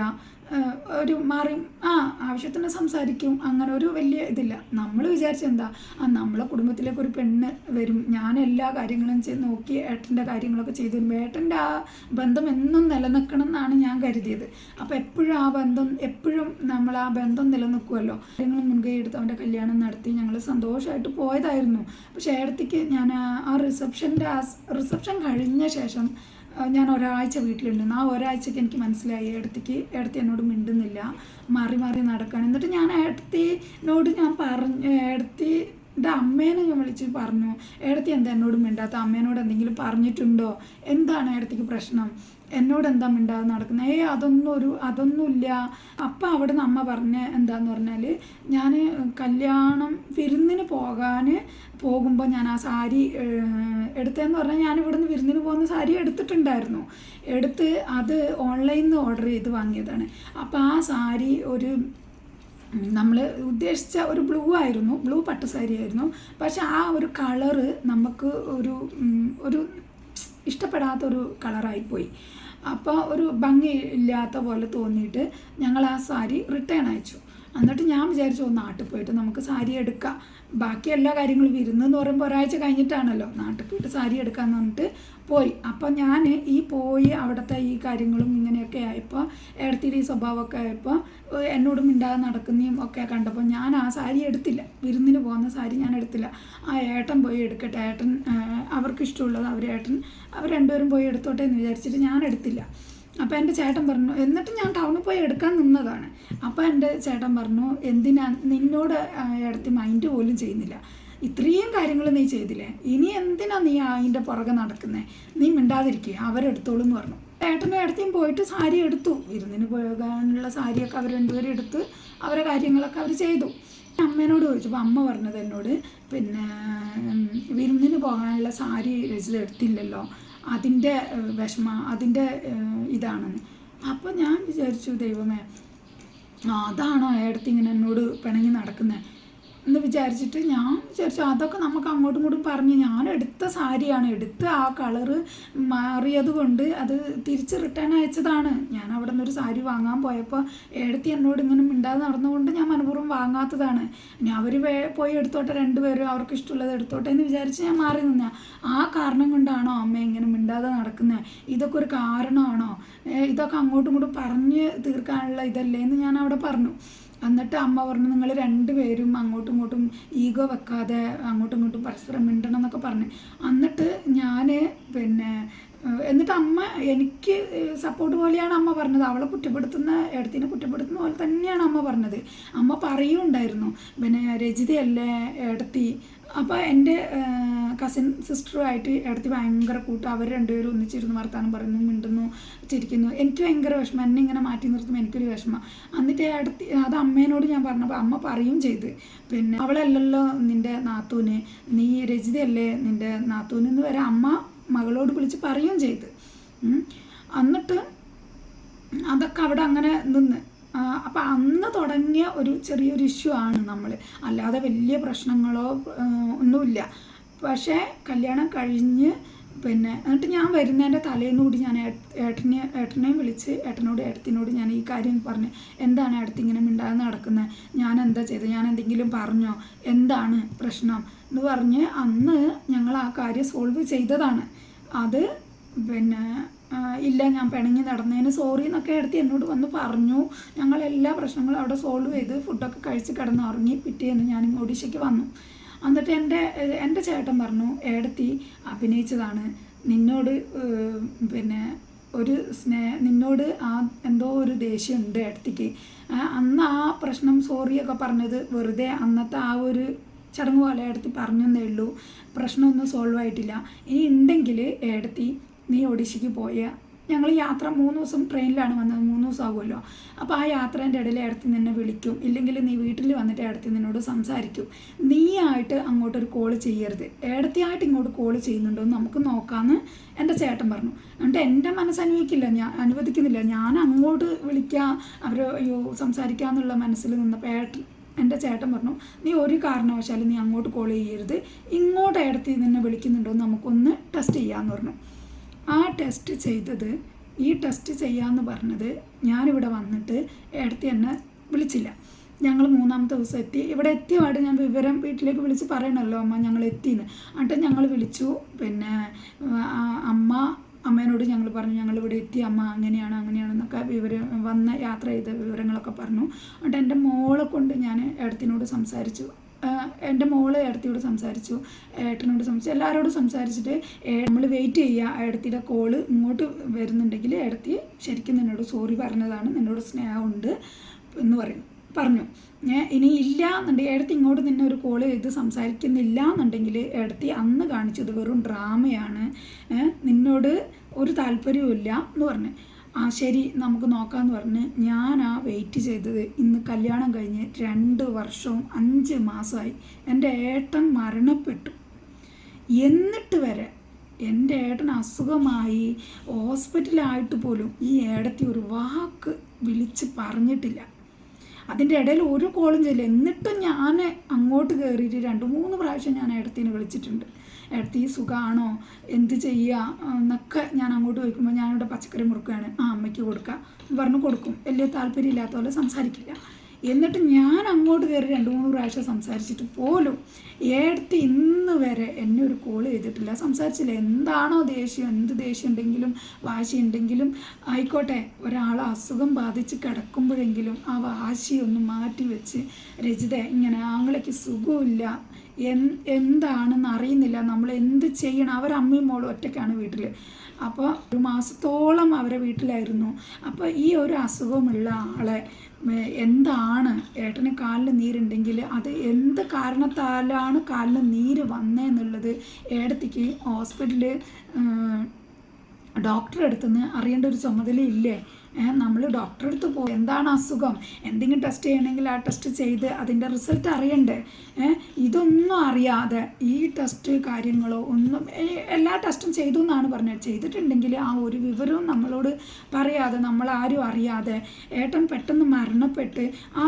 ഒരു മാറി ആ ആവശ്യത്തിന് സംസാരിക്കും. അങ്ങനെ ഒരു വലിയ ഇതില്ല. നമ്മൾ വിചാരിച്ച എന്താ? ആ നമ്മളെ കുടുംബത്തിലേക്ക് ഒരു പെണ്ണ് വരും. ഞാൻ എല്ലാ കാര്യങ്ങളും ചെയ്ത് നോക്കി ഏട്ടന്റെ കാര്യങ്ങളൊക്കെ ചെയ്തു വരുമ്പോൾ ഏട്ടന്റെ ആ ബന്ധം എന്നും നിലനിൽക്കണം എന്നാണ് ഞാൻ കരുതിയത്. അപ്പോൾ എപ്പോഴും ആ ബന്ധം എപ്പോഴും നമ്മൾ ആ ബന്ധം നിലനിൽക്കുമല്ലോ കാര്യങ്ങൾ മുൻകൈ എടുത്ത് അവന്റെ കല്യാണം നടത്തി ഞങ്ങൾ സന്തോഷമായിട്ട് പോയതായിരുന്നു. പക്ഷേ ഏടത്തേക്ക് ഞാൻ ആ- റിസപ്ഷന്റെ ആ റിസപ്ഷൻ കഴിഞ്ഞ ശേഷം ഞാൻ ഒരാഴ്ച വീട്ടിലുണ്ടെന്ന് ആ ഒരാഴ്ചക്ക് എനിക്ക് മനസ്സിലായി. എടത്തിക്ക് ഏടത്തി എന്നോട് മിണ്ടുന്നില്ല. മാറി മാറി നടക്കാൻ എന്നിട്ട് ഞാൻ ഏടത്തിനോട് ഞാൻ പറഞ്ഞു ഏടത്തിന്റെ അമ്മേനെ ഞാൻ വിളിച്ച് പറഞ്ഞു. ഏടത്തി എന്താ എന്നോട് മിണ്ടാത്ത? അമ്മേനോട് എന്തെങ്കിലും പറഞ്ഞിട്ടുണ്ടോ? എന്താണ് ഏടത്തിക്ക് പ്രശ്നം? എന്നോട് എന്താ മിണ്ടാതെ നടക്കുന്നത് ഏയ് അതൊന്നും ഒരു അതൊന്നുമില്ല അപ്പം അവിടെ നിന്ന് അമ്മ പറഞ്ഞ എന്താന്ന് പറഞ്ഞാൽ ഞാൻ കല്യാണം വിരുന്നിന് പോകാൻ പോകുമ്പോൾ ഞാൻ ആ സാരി എടുത്തതെന്ന് പറഞ്ഞാൽ ഞാൻ ഇവിടുന്ന് വിരുന്നിന് പോകുന്ന സാരി എടുത്തിട്ടുണ്ടായിരുന്നു. എടുത്ത് അത് ഓൺലൈനിൽ നിന്ന് ഓർഡർ ചെയ്ത് വാങ്ങിയതാണ്. അപ്പോൾ ആ സാരി ഒരു നമ്മൾ ഉദ്ദേശിച്ച ഒരു ബ്ലൂ ആയിരുന്നു. ബ്ലൂ പട്ട് സാരി ആയിരുന്നു പക്ഷെ ആ ഒരു കളറ് നമുക്ക് ഒരു ഒരു ഇഷ്ടപ്പെടാത്തൊരു കളറായിപ്പോയി. അപ്പോൾ ഒരു ഭംഗി ഇല്ലാത്ത പോലെ തോന്നിയിട്ട് ഞങ്ങൾ ആ സാരി റിട്ടേൺ അയച്ചു. എന്നിട്ട് ഞാൻ വിചാരിച്ചു "ഓ, നാട്ടിൽ പോയിട്ട് നമുക്ക് സാരി എടുക്കാം. ബാക്കി എല്ലാ കാര്യങ്ങളും വിരുന്ന് എന്ന് പറയുമ്പോൾ ഒരാഴ്ച കഴിഞ്ഞിട്ടാണല്ലോ നാട്ടിൽ പോയിട്ട് സാരി എടുക്കാമെന്ന് പറഞ്ഞിട്ട് പോയി. അപ്പം ഞാൻ ഈ പോയി അവിടുത്തെ ഈ കാര്യങ്ങളും ഇങ്ങനെയൊക്കെ ആയപ്പോൾ ഏടത്തിയുടെ ഈ സ്വഭാവമൊക്കെ ആയപ്പോൾ എന്നോട് മിണ്ടാതെ നടക്കുന്നതും ഒക്കെ കണ്ടപ്പോൾ ഞാൻ ആ സാരി എടുത്തില്ല. വിരുന്നിന് പോകുന്ന സാരി ഞാൻ എടുത്തില്ല. ആ ഏട്ടൻ പോയി എടുക്കട്ടെ. ഏട്ടൻ അവർക്ക് ഇഷ്ടമുള്ളത് അവർ ഏട്ടൻ അവർ രണ്ടുപേരും പോയി എടുത്തോട്ടെ എന്ന് വിചാരിച്ചിട്ട് ഞാൻ എടുത്തില്ല. അപ്പോൾ എന്റെ ചേട്ടൻ പറഞ്ഞു എന്നിട്ട് ഞാൻ ടൗണിൽ പോയി എടുക്കാൻ നിന്നതാണ്. അപ്പോൾ എന്റെ ചേട്ടൻ പറഞ്ഞു എന്തിനാ നിന്നോട് ഇടത്ത് മൈൻഡ് പോലും ചെയ്യുന്നില്ല. ഇത്രയും കാര്യങ്ങൾ നീ ചെയ്തില്ലേ? ഇനി എന്തിനാ നീ അതിന്റെ പുറകെ നടക്കുന്നത് നീ മിണ്ടാതിരിക്കുക അവരെടുത്തോളൂ എന്ന് പറഞ്ഞു. ഏട്ടനും ഏടത്തിയും പോയിട്ട് സാരി എടുത്തു. വിരുന്നിന് പോകാനുള്ള സാരിയൊക്കെ അവർ രണ്ടുപേരും എടുത്ത് അവരെ കാര്യങ്ങളൊക്കെ അവർ ചെയ്തു. അമ്മേനോട് ചോദിച്ചപ്പോൾ അമ്മ പറഞ്ഞത് എന്നോട് പിന്നെ വിരുന്നിന് പോകാനുള്ള സാരി രചിത എടുത്തില്ലല്ലോ. അതിന്റെ വിഷമ അതിന്റെ ഇതാണെന്ന്. അപ്പോൾ ഞാൻ വിചാരിച്ചു ദൈവമേ അതാണോ ഏടത്തി ഇങ്ങനെ എന്നോട് പിണങ്ങി നടക്കുന്നത് എന്ന് വിചാരിച്ചിട്ട് ഞാൻ വിചാരിച്ചു അതൊക്കെ നമുക്ക് അങ്ങോട്ടും ഇങ്ങോട്ടും പറഞ്ഞ് ഞാൻ എടുത്ത സാരിയാണ് എടുത്ത ആ കളറ് മാറിയത് കൊണ്ട് അത് തിരിച്ച് റിട്ടേൺ അയച്ചതാണ്. ഞാൻ അവിടെ നിന്നൊരു സാരി വാങ്ങാൻ പോയപ്പോൾ എടുത്തി എന്നോട് ഇങ്ങനെ മിണ്ടാതെ നടന്നുകൊണ്ട് ഞാൻ മനഃപൂർവം വാങ്ങാത്തതാണ്. ഇനി അവർ പോയി എടുത്തോട്ടെ രണ്ടുപേരും അവർക്ക് ഇഷ്ടമുള്ളത് എടുത്തോട്ടെ എന്ന് വിചാരിച്ച് ഞാൻ മാറി നിന്ന ആ കാരണം കൊണ്ടാണോ അമ്മ ഇങ്ങനെ മിണ്ടാതെ നടക്കുന്നത് ഇതൊക്കെ ഒരു കാരണമാണോ? ഇതൊക്കെ അങ്ങോട്ടും ഇങ്ങോട്ടും പറഞ്ഞ് തീർക്കാനുള്ള ഇതല്ലേ എന്ന് ഞാൻ അവിടെ പറഞ്ഞു. എന്നിട്ട് അമ്മ പറഞ്ഞു നിങ്ങൾ രണ്ടുപേരും അങ്ങോട്ടും ഇങ്ങോട്ടും ഈഗോ വെക്കാതെ അങ്ങോട്ടും ഇങ്ങോട്ടും പരസ്പരം മിണ്ടണം എന്നൊക്കെ പറഞ്ഞു. എന്നിട്ട് ഞാൻ പിന്നെ എന്നിട്ട് അമ്മ എനിക്ക് സപ്പോർട്ട് പോലെയാണ് അമ്മ പറഞ്ഞത്. അവളെ കുറ്റപ്പെടുത്തുന്ന ഏടത്തിനെ കുറ്റപ്പെടുത്തുന്ന പോലെ തന്നെയാണ് അമ്മ പറഞ്ഞത്. അമ്മ പറയുണ്ടായിരുന്നു പിന്നെ രചിതയല്ലേ ഇടത്തി അപ്പോൾ എന്റെ കസിൻ സിസ്റ്ററുമായിട്ട് ഇടത്തി ഭയങ്കര കൂട്ടം. അവർ രണ്ടുപേരും ഒന്നിച്ചിരുന്ന് വർത്താനം പറയുന്നു മിണ്ടുന്നു ചിരിക്കുന്നു. എനിക്ക് ഭയങ്കര വിഷമം. എന്നെ ഇങ്ങനെ മാറ്റി നിർത്തുമ്പോൾ എനിക്കൊരു വിഷമം. എന്നിട്ട് ഇടത്തി അത് അമ്മേനോട് ഞാൻ പറഞ്ഞപ്പോൾ അമ്മ പറയും ചെയ്ത് പിന്നെ അവളല്ലല്ലോ നിന്റെ നാത്തൂന്. നീ രചിതയല്ലേ നിന്റെ നാത്തൂന്? എന്ന് വരെ അമ്മ മകളോട് വിളിച്ച് പറയുകയും ചെയ്ത്. എന്നിട്ട് അതൊക്കെ അവിടെ അങ്ങനെ നിന്ന്. അപ്പം അന്ന് തുടങ്ങിയ ഒരു ചെറിയൊരു ഇഷ്യൂ ആണ് നമ്മൾ അല്ലാതെ വലിയ പ്രശ്നങ്ങളോ ഒന്നുമില്ല. പക്ഷേ കല്യാണം കഴിഞ്ഞ് പിന്നെ എന്നിട്ട് ഞാൻ വരുന്നതിന്റെ തലേന്ന് കൂടി ഞാൻ ഏട്ടനെ ഏട്ടനെയും വിളിച്ച് ഏട്ടനോട് ഏട്ടത്തിനോട് ഞാൻ ഈ കാര്യം പറഞ്ഞു എന്താണ് ഏട്ടത്തി ഇങ്ങനെ മിണ്ടാതെ നടക്കുന്നത് ഞാൻ എന്താ ചെയ്തത് ഞാൻ എന്തെങ്കിലും പറഞ്ഞോ? എന്താണ് പ്രശ്നം? എന്ന് പറഞ്ഞ് അന്ന് ഞങ്ങൾ ആ കാര്യം സോൾവ് ചെയ്തതാണ്. അത് പിന്നെ ഇല്ല ഞാൻ പിണങ്ങി നടന്നതിന് സോറി എന്നൊക്കെ എടുത്ത് എന്നോട് വന്ന് പറഞ്ഞു. ഞങ്ങൾ എല്ലാ പ്രശ്നങ്ങളും അവിടെ സോൾവ് ചെയ്ത് ഫുഡൊക്കെ കഴിച്ച് കിടന്ന് ഉറങ്ങി പിറ്റേന്ന് ഞാൻ ഒഡീഷയ്ക്ക് വന്നു. എന്നിട്ട് എന്റെ എന്റെ ചേട്ടൻ പറഞ്ഞു ഏടത്തി അഭിനയിച്ചതാണ്. നിന്നോട് പിന്നെ ഒരു സ്നേഹ നിന്നോട് ആ എന്തോ ഒരു ദേഷ്യമുണ്ട് ഏടത്തിക്ക്. ആ, അന്ന് ആ പ്രശ്നം സോറിയൊക്കെ പറഞ്ഞത് വെറുതെ അന്നത്തെ ആ ഒരു ചടങ്ങ് പോലെ ഏടത്തി പറഞ്ഞെന്നേ ഉള്ളൂ. പ്രശ്നമൊന്നും സോൾവ് ആയിട്ടില്ല. ഇനി ഉണ്ടെങ്കിൽ ഏടത്തി നീ ഒഡീഷയ്ക്ക് പോയ. ഞങ്ങൾ യാത്ര മൂന്ന് ദിവസം ട്രെയിനിലാണ് വന്നത്. മൂന്ന് ദിവസം ആകുമല്ലോ അപ്പോൾ ആ യാത്രേന്റെ ഇടയിൽ ഇടത്തി നിന്നെ വിളിക്കും. ഇല്ലെങ്കിൽ നീ വീട്ടിൽ വന്നിട്ട് ഇടത്തി നിന്നോട് സംസാരിക്കും. നീ ആയിട്ട് അങ്ങോട്ടൊരു കോൾ ചെയ്യരുത്. ഇടത്തിയായിട്ട് ഇങ്ങോട്ട് കോൾ ചെയ്യുന്നുണ്ടോ നമുക്ക് നോക്കാമെന്ന് എന്റെ ചേട്ടൻ പറഞ്ഞു. എന്നിട്ട് എന്റെ മനസ്സ് അനുവദിക്കില്ല. ഞാൻ അനുവദിക്കുന്നില്ല. ഞാൻ അങ്ങോട്ട് വിളിക്കുക അവർ അയ്യോ സംസാരിക്കുക മനസ്സിൽ നിന്നപ്പോൾ ഏട്ടൻ എന്റെ ചേട്ടൻ പറഞ്ഞു നീ ഒരു കാരണവശാലും നീ അങ്ങോട്ട് കോൾ ചെയ്യരുത്. ഇങ്ങോട്ട് ഇടത്തി നിന്നെ വിളിക്കുന്നുണ്ടോ നമുക്കൊന്ന് ടെസ്റ്റ് ചെയ്യാമെന്ന് പറഞ്ഞു. ആ ടെസ്റ്റ് ചെയ്തത് ഈ ടെസ്റ്റ് ചെയ്യാമെന്ന് പറഞ്ഞത് ഞാനിവിടെ വന്നിട്ട് ഇടത്തി എന്നെ വിളിച്ചില്ല. ഞങ്ങൾ മൂന്നാമത്തെ ദിവസം എത്തി. ഇവിടെ എത്തിയ പാട് ഞാൻ വിവരം വീട്ടിലേക്ക് വിളിച്ച് പറയണമല്ലോ അമ്മ ഞങ്ങൾ എത്തിയെന്ന് എന്നിട്ട് ഞങ്ങൾ വിളിച്ചു. പിന്നെ അമ്മ അമ്മേനോട് ഞങ്ങൾ പറഞ്ഞു ഞങ്ങൾ ഇവിടെ എത്തി അമ്മ അങ്ങനെയാണ് അങ്ങനെയാണെന്നൊക്കെ വിവരം വന്ന യാത്ര ചെയ്ത വിവരങ്ങളൊക്കെ പറഞ്ഞു. എന്നിട്ട് എന്റെ മോളെ കൊണ്ട് ഞാൻ ഏടത്തിനോട് സംസാരിച്ചു. എന്റെ മോൾ ഏടത്തിയോട് സംസാരിച്ചു ഏട്ടനോട് സംസാരിച്ചു. എല്ലാവരോടും സംസാരിച്ചിട്ട് നമ്മൾ വെയിറ്റ് ചെയ്യുക ഏടത്തിയുടെ കോൾ ഇങ്ങോട്ട് വരുന്നുണ്ടെങ്കിൽ ഏടത്തി ശരിക്കും നിന്നോട് സോറി പറഞ്ഞതാണ് നിന്നോട് സ്നേഹമുണ്ട് എന്ന് പറയും. പറഞ്ഞു. ഞാൻ ഇനി ഇല്ല എന്നുണ്ടെങ്കിൽ ഏടത്തി ഇങ്ങോട്ട് നിന്നെ ഒരു കോൾ ചെയ്ത് സംസാരിക്കുന്നില്ല എന്നുണ്ടെങ്കിൽ ഏടത്തി അന്ന് കാണിച്ചത് വെറും ഡ്രാമയാണ് നിന്നോട് ഒരു താല്പര്യവും എന്ന് പറഞ്ഞു. ആ ശരി നമുക്ക് നോക്കാമെന്ന് പറഞ്ഞ് ഞാൻ ആ വെയിറ്റ് ചെയ്തത്. ഇന്ന് കല്യാണം കഴിഞ്ഞ് രണ്ട് വർഷവും അഞ്ച് മാസമായി എന്റെ ഏട്ടൻ മരണപ്പെട്ടു. എന്നിട്ട് വരെ എന്റെ ഏട്ടൻ അസുഖമായി. ഹോസ്പിറ്റലായിട്ട് പോലും ഈ ഏടത്തി ഒരു വാക്ക് വിളിച്ച് പറഞ്ഞിട്ടില്ല. അതിന്റെ ഇടയിൽ ഒരു കോളും ചെയ്യില്ല. എന്നിട്ടും ഞാൻ അങ്ങോട്ട് കയറിയിട്ട് രണ്ട് മൂന്ന് പ്രാവശ്യം ഞാൻ എടുത്തിന് വിളിച്ചിട്ടുണ്ട്. ഏടത്തി സുഖമാണോ എന്ത് ചെയ്യുക എന്നൊക്കെ ഞാൻ അങ്ങോട്ട് ചോദിക്കുമ്പോൾ ഞാനിവിടെ പച്ചക്കറി മുറുക്കുകയാണ്. ആ അമ്മയ്ക്ക് കൊടുക്കുക പറഞ്ഞു കൊടുക്കും. വലിയ താല്പര്യമില്ലാത്ത പോലെ സംസാരിക്കില്ല. എന്നിട്ട് ഞാൻ അങ്ങോട്ട് കയറി രണ്ട് മൂന്ന് പ്രാവശ്യം സംസാരിച്ചിട്ട് പോലും ഏടത്ത് ഇന്ന് വരെ എന്നെ ഒരു കോൾ ചെയ്തിട്ടില്ല. സംസാരിച്ചില്ല. എന്താണോ ദേഷ്യം എന്ത് ദേഷ്യം ഉണ്ടെങ്കിലും വാശി ഉണ്ടെങ്കിലും ആയിക്കോട്ടെ ഒരാൾ അസുഖം ബാധിച്ച് കിടക്കുമ്പോഴെങ്കിലും ആ വാശി ഒന്ന് മാറ്റി വെച്ച് രചിത ഇങ്ങനെ ആങ്ങളയ്ക്ക് സുഖമില്ല എന്താണെന്ന് അറിയുന്നില്ല. നമ്മൾ എന്ത് ചെയ്യണം? അവരമ്മയും മോളും ഒറ്റയ്ക്കാണ് വീട്ടിൽ അപ്പോൾ ഒരു മാസത്തോളം അവരെ വീട്ടിലായിരുന്നു. അപ്പോൾ ഈ ഒരു അസുഖമുള്ള ആളെ എന്താണ്? ഏട്ടന് കാലിന് നീരുണ്ടെങ്കിൽ അത് എന്ത് കാരണത്താലാണ് കാലിന് നീര് വന്നതെന്നുള്ളത് ഏടത്തിക്ക് ഹോസ്പിറ്റലിൽ ഡോക്ടറെ അടുത്തുനിന്ന് അറിയേണ്ട ഒരു ചുമതലയില്ലേ? നമ്മൾ ഡോക്ടറെ അടുത്ത് പോകും എന്താണ് അസുഖം? എന്തെങ്കിലും ടെസ്റ്റ് ചെയ്യണമെങ്കിൽ ആ ടെസ്റ്റ് ചെയ്ത് അതിന്റെ റിസൾട്ട് അറിയണ്ടേ? ഇതൊന്നും അറിയാതെ ഈ ടെസ്റ്റ് കാര്യങ്ങളോ ഒന്നും എല്ലാ ടെസ്റ്റും ചെയ്തു എന്നാണ് പറഞ്ഞത്. ചെയ്തിട്ടുണ്ടെങ്കിൽ ആ ഒരു വിവരവും നമ്മളോട് പറയാതെ നമ്മളാരും അറിയാതെ ഏട്ടൻ പെട്ടെന്ന് മരണപ്പെട്ട് ആ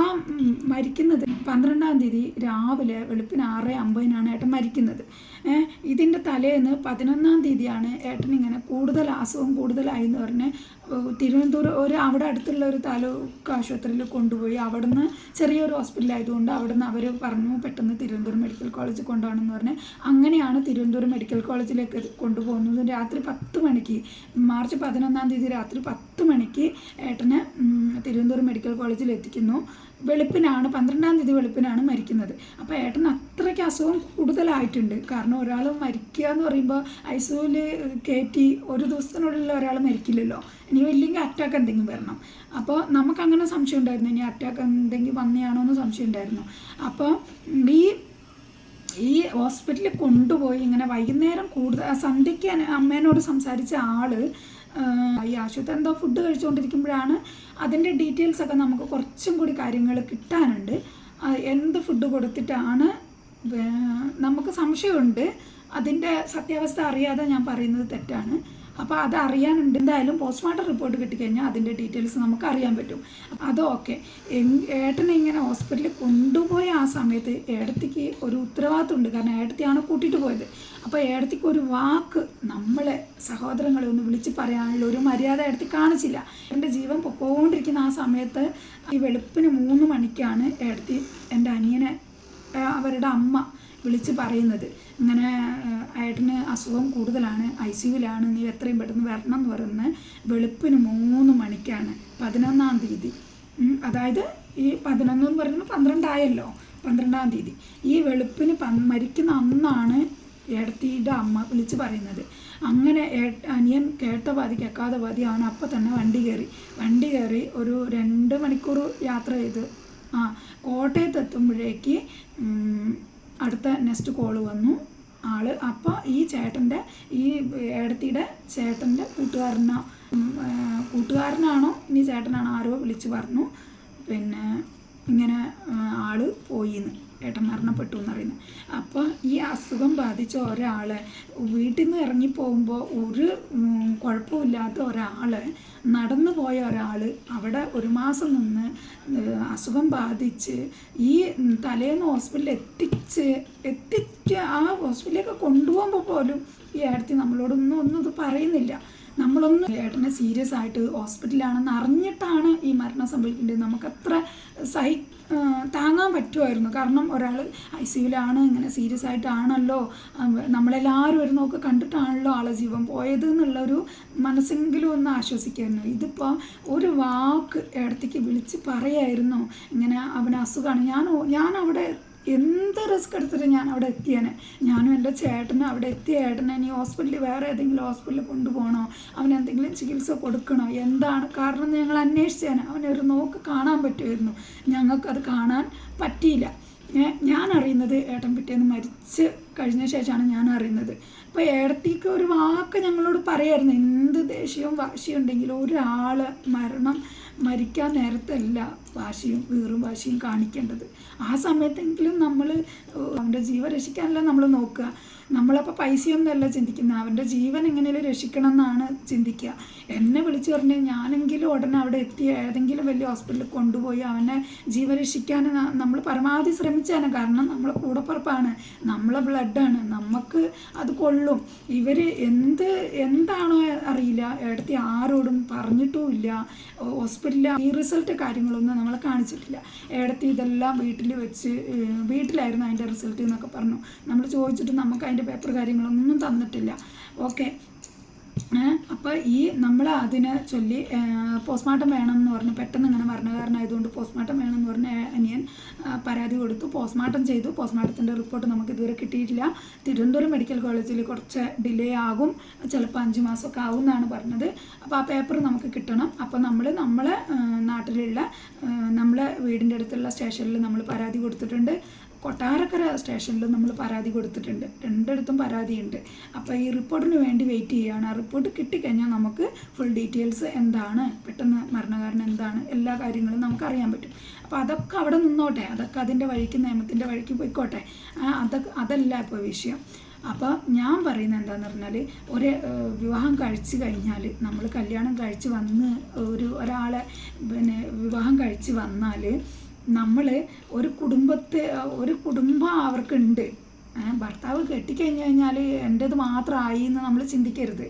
മരിക്കുന്നത് പന്ത്രണ്ടാം തീയതി രാവിലെ വെളുപ്പിന് ആറ് അമ്പതിനാണ് ഏട്ടൻ മരിക്കുന്നത്. ഇതിന്റെ തലേന്ന് പതിനൊന്നാം തീയതിയാണ് ഏട്ടൻ ഇങ്ങനെ കൂടുതൽ അസുഖം കൂടുതലായി എന്ന് പറഞ്ഞ് തിരുവനന്തപുരം ഒരു അവിടെ അടുത്തുള്ള ഒരു താലൂക്ക് ആശുപത്രിയിൽ കൊണ്ടുപോയി അവിടുന്ന് ചെറിയൊരു ഹോസ്പിറ്റലായതുകൊണ്ട് അവിടുന്ന് അവർ പറഞ്ഞു പെട്ടെന്ന് തിരുവനന്തപുരം മെഡിക്കൽ കോളേജിൽ കൊണ്ടുപോകണമെന്ന് പറഞ്ഞ് അങ്ങനെയാണ് തിരുവനന്തപുരം മെഡിക്കൽ കോളേജിലേക്ക് കൊണ്ടുപോകുന്നത്. രാത്രി പത്ത് മണിക്ക് മാർച്ച് പതിനൊന്നാം തീയതി രാത്രി പത്ത് മണിക്ക് ഏട്ടനെ തിരുവനന്തപുരം മെഡിക്കൽ കോളേജിൽ എത്തിക്കുന്നു. വെളുപ്പിനാണ് പന്ത്രണ്ടാം തീയതി വെളുപ്പിനാണ് മരിക്കുന്നത്. അപ്പോൾ ഏട്ടൻ അത്രയ്ക്ക് അസുഖം കൂടുതലായിട്ടുണ്ട്. കാരണം ഒരാൾ മരിക്കുക എന്ന് പറയുമ്പോൾ ഐസുവിൽ കയറ്റി ഒരു ദിവസത്തിനുള്ളിൽ ഒരാൾ മരിക്കില്ലല്ലോ. ഇനി ഇല്ലെങ്കിൽ അറ്റാക്ക് എന്തെങ്കിലും വരണം. അപ്പോൾ നമുക്കങ്ങനെ സംശയം ഉണ്ടായിരുന്നു. ഇനി അറ്റാക്ക് എന്തെങ്കിലും വന്നെയാണോ എന്ന് സംശയം ഉണ്ടായിരുന്നു. അപ്പോൾ ഈ ഈ ഹോസ്പിറ്റലിൽ കൊണ്ടുപോയി ഇങ്ങനെ വൈകുന്നേരം കൂടുതൽ സന്ധ്യയ്ക്ക് അമ്മേനോട് സംസാരിച്ച ആൾ ആ, ഈ ആശുപത്രി എന്തോ ഫുഡ് കഴിച്ചുകൊണ്ടിരിക്കുമ്പോഴാണ് അതിന്റെ ഡീറ്റെയിൽസ് ഒക്കെ നമുക്ക് കുറച്ചും കൂടി കാര്യങ്ങൾ കിട്ടാനുണ്ട്. എന്ത് ഫുഡ് കൊടുത്തിട്ടാണ് നമുക്ക് സംശയമുണ്ട്. അതിന്റെ സത്യാവസ്ഥ അറിയാതെ ഞാൻ പറയുന്നത് തെറ്റാണ്. അപ്പോൾ അത് അറിയാനുണ്ട്. എന്തായാലും പോസ്റ്റ്മോർട്ടം റിപ്പോർട്ട് കിട്ടിക്കഴിഞ്ഞാൽ അതിന്റെ ഡീറ്റെയിൽസ് നമുക്ക് അറിയാൻ പറ്റും. അത് ഓക്കെ ഏട്ടനെ ഇങ്ങനെ ഹോസ്പിറ്റലിൽ കൊണ്ടുപോയ ആ സമയത്ത് ഏടത്തിക്ക് ഒരു ഉത്തരവാദിത്തമുണ്ട് കാരണം ഏടത്തിയാണ് കൂട്ടിയിട്ട് പോയത്. അപ്പോൾ ഏടത്തിക്ക് ഒരു വാക്ക് നമ്മളെ സഹോദരങ്ങളെ ഒന്ന് വിളിച്ച് പറയാനുള്ള ഒരു മര്യാദ ഏടത്തി കാണിച്ചില്ല. എന്റെ ജീവൻ പൊക്കോണ്ടിരിക്കുന്ന ആ സമയത്ത് ഈ വെളുപ്പിന് മൂന്ന് മണിക്കാണ് ഏടത്തി എന്റെ അനിയനെ അവരുടെ അമ്മ വിളിച്ച് പറയുന്നത്. ഇങ്ങനെ ഏട്ടന് അസുഖം കൂടുതലാണ് ഐ സിയുലാണ് നീ എത്രയും പെട്ടെന്ന് വരണം എന്ന് പറയുന്നത് വെളുപ്പിന് മൂന്ന് മണിക്കാണ് പതിനൊന്നാം തീയതി. അതായത് ഈ പതിനൊന്ന് എന്ന് പറയുന്നത് പന്ത്രണ്ടായല്ലോ പന്ത്രണ്ടാം തീയതി. ഈ വെളുപ്പിന് മരിക്കുന്ന അന്നാണ് ഏടത്തിയുടെ അമ്മ വിളിച്ച് പറയുന്നത്. അങ്ങനെ അനിയൻ കേട്ട പാതി കേൾക്കാതെ പാതി അവൻ അപ്പം തന്നെ വണ്ടി കയറി. വണ്ടി കയറി ഒരു രണ്ട് മണിക്കൂർ യാത്ര ചെയ്ത് ആ കോട്ടയത്ത് എത്തുമ്പോഴേക്ക് അടുത്ത നെക്സ്റ്റ് കോൾ വന്നു. ആൾ അപ്പോൾ ഈ ചേട്ടന്റെ ഈ ഏടത്തിയുടെ ചേട്ടന്റെ കൂട്ടുകാരന കൂട്ടുകാരനാണോ? ഇനി ചേട്ടനാണോ? ആരോ വിളിച്ച് പറഞ്ഞു. പിന്നെ ഇങ്ങനെ ആൾ പോയിന്ന്. ഏട്ടൻ മരണപ്പെട്ടു എന്ന് പറയുന്നത് അപ്പോൾ ഈ അസുഖം ബാധിച്ച ഒരാൾ വീട്ടിൽ നിന്ന് ഇറങ്ങിപ്പോകുമ്പോൾ ഒരു കുഴപ്പമില്ലാത്ത ഒരാൾ നടന്നു പോയ ഒരാൾ അവിടെ ഒരു മാസം നിന്ന് അസുഖം ബാധിച്ച് ഈ തലേന്ന് ഹോസ്പിറ്റലിൽ എത്തിച്ച് എത്തിച്ച് ആ ഹോസ്പിറ്റലിലേക്ക് കൊണ്ടുപോകുമ്പോൾ പോലും ഈ ഏടത്തി നമ്മളോടൊന്നും ഒന്നും ഇത് പറയുന്നില്ല. നമ്മളൊന്നും ഏട്ടനെ സീരിയസ് ആയിട്ട് ഹോസ്പിറ്റലിലാണെന്ന് അറിഞ്ഞിട്ടാണ് ഈ മരണം സംഭവിക്കേണ്ടത്. നമുക്കത്ര സഹി താങ്ങാൻ പറ്റുമായിരുന്നു. കാരണം ഒരാൾ ഐ സിയുലാണ് ഇങ്ങനെ സീരിയസ് ആയിട്ടാണല്ലോ നമ്മളെല്ലാവരും ഒരു നോക്ക് കണ്ടിട്ടാണല്ലോ ആളെ ജീവൻ പോയത് എന്നുള്ളൊരു മനസ്സെങ്കിലും ഒന്ന് ആശ്വസിക്കായിരുന്നു. ഇതിപ്പോൾ ഒരു വാക്ക് ഇടത്തേക്ക് വിളിച്ച് പറയായിരുന്നു. ഇങ്ങനെ അവന് അസുഖമാണ്. ഞാൻ ഞാൻ അവിടെ എന്ത് റിസ്ക് എടുത്തിട്ട് ഞാൻ അവിടെ എത്തിയേനെ? ഞാനും എന്റെ ചേട്ടനും അവിടെ എത്തിയ ഏട്ടനെ ഇനി ഹോസ്പിറ്റലിൽ വേറെ ഏതെങ്കിലും ഹോസ്പിറ്റലിൽ കൊണ്ടുപോകണോ? അവന് എന്തെങ്കിലും ചികിത്സ കൊടുക്കണോ? എന്താണ് കാരണം ഞങ്ങൾ അന്വേഷിച്ചേനെ. അവനെ ഒരു നോക്ക് കാണാൻ പറ്റുമായിരുന്നു. ഞങ്ങൾക്കത് കാണാൻ പറ്റിയില്ല. ഞാൻ അറിയുന്നത് ഏട്ടൻ പിറ്റേന്ന് മരിച്ച് കഴിഞ്ഞ ശേഷമാണ് ഞാൻ അറിയുന്നത്. അപ്പോൾ ഏടത്തേക്ക് ഒരു വാക്ക് ഞങ്ങളോട് പറയായിരുന്നു. എന്ത് ദേഷ്യവും വാശിയുണ്ടെങ്കിലും ഒരാൾ മരണം മരിക്കാൻ നേരത്തല്ല വാശിയും വീറും വാശിയും കാണിക്കേണ്ടത്. ആ സമയത്തെങ്കിലും നമ്മൾ അവന്റെ ജീവ രക്ഷിക്കാനല്ല നമ്മൾ നോക്കുക. നമ്മളപ്പോൾ പൈസയൊന്നുമല്ല ചിന്തിക്കുന്നത്. അവന്റെ ജീവൻ എങ്ങനെയും രക്ഷിക്കണം എന്നാണ് ചിന്തിക്കുക. എന്നെ വിളിച്ചു പറഞ്ഞാൽ ഞാനെങ്കിലും ഉടനെ അവിടെ എത്തി ഏതെങ്കിലും വലിയ ഹോസ്പിറ്റലിൽ കൊണ്ടുപോയി അവനെ ജീവൻ രക്ഷിക്കാൻ നമ്മൾ പരമാവധി ശ്രമിച്ചാണ്. കാരണം നമ്മളെ കൂടപ്പുറപ്പാണ് നമ്മളെ ബ്ലഡാണ്. നമുക്ക് അത് കൊള്ളും. ഇവർ എന്ത് എന്താണോ അറിയില്ല. എടുത്തി ആരോടും പറഞ്ഞിട്ടുമില്ല ഹോസ്പിറ്റലിൽ ഈ റിസൾട്ട് കാര്യങ്ങളൊന്നും നമ്മളെ കാണിച്ചിട്ടില്ല. എടുത്തി ഇതെല്ലാം വീട്ടിൽ വെച്ച് വീട്ടിലായിരുന്നു അതിന്റെ റിസൾട്ട് എന്നൊക്കെ പറഞ്ഞു. നമ്മൾ ചോദിച്ചിട്ട് നമുക്ക് അതിന്റെ പേപ്പർ കാര്യങ്ങളൊന്നും തന്നിട്ടില്ല. ഓക്കെ അപ്പോൾ ഈ നമ്മൾ അതിനെ ചൊല്ലി പോസ്റ്റ്മോർട്ടം വേണം എന്ന് പറഞ്ഞ്. പെട്ടെന്ന് ഇങ്ങനെ മരണകാരനായതുകൊണ്ട് പോസ്റ്റ്മോർട്ടം വേണം എന്ന് പറഞ്ഞ് അനിയൻ പരാതി കൊടുത്തു. പോസ്റ്റ്മോർട്ടം ചെയ്തു. പോസ്റ്റ്മോർട്ടത്തിന്റെ റിപ്പോർട്ട് നമുക്ക് ഇതുവരെ കിട്ടിയിട്ടില്ല. തിരുവനന്തപുരം മെഡിക്കൽ കോളേജിൽ കുറച്ച് ഡിലേ ആകും. ചിലപ്പോൾ അഞ്ച് മാസമൊക്കെ ആവും എന്നാണ് പറഞ്ഞത്. അപ്പോൾ ആ പേപ്പർ നമുക്ക് കിട്ടണം. അപ്പോൾ നമ്മൾ നമ്മളെ നാട്ടിലുള്ള നമ്മളെ വീടിന്റെ അടുത്തുള്ള സ്റ്റേഷനിൽ നമ്മൾ പരാതി കൊടുത്തിട്ടുണ്ട്. കൊട്ടാരക്കര സ്റ്റേഷനിൽ നമ്മൾ പരാതി കൊടുത്തിട്ടുണ്ട്. രണ്ടിടത്തും പരാതിയുണ്ട്. അപ്പോൾ ഈ റിപ്പോർട്ടിന് വേണ്ടി വെയിറ്റ് ചെയ്യുകയാണ് ആ റിപ്പോർട്ട് കിട്ടിക്കഴിഞ്ഞാൽ നമുക്ക് ഫുൾ ഡീറ്റെയിൽസ് എന്താണ്? പെട്ടെന്ന് മരണകാരൻ എന്താണ്? എല്ലാ കാര്യങ്ങളും നമുക്ക് അറിയാൻ പറ്റും. അപ്പോൾ അതൊക്കെ അവിടെ നിന്നോട്ടെ. അതൊക്കെ അതിന്റെ വഴിക്ക് നിയമത്തിന്റെ വഴിക്ക് പോയിക്കോട്ടെ. അതൊക്കെ അതല്ല ഇപ്പോൾ വിഷയം. അപ്പോൾ ഞാൻ പറയുന്നത് എന്താണെന്ന് പറഞ്ഞാൽ ഒരു വിവാഹം കഴിച്ചു കഴിഞ്ഞാൽ നമ്മൾ കല്യാണം കഴിച്ച് വന്ന് ഒരു ഒരാളെ പിന്നെ വിവാഹം കഴിച്ച് വന്നാൽ നമ്മൾ ഒരു കുടുംബത്തെ ഒരു കുടുംബം അവർക്കുണ്ട്. ഭർത്താവ് കെട്ടിക്കഴിഞ്ഞു കഴിഞ്ഞാൽ എന്റേത് മാത്രമായി എന്ന് നമ്മൾ ചിന്തിക്കരുത്.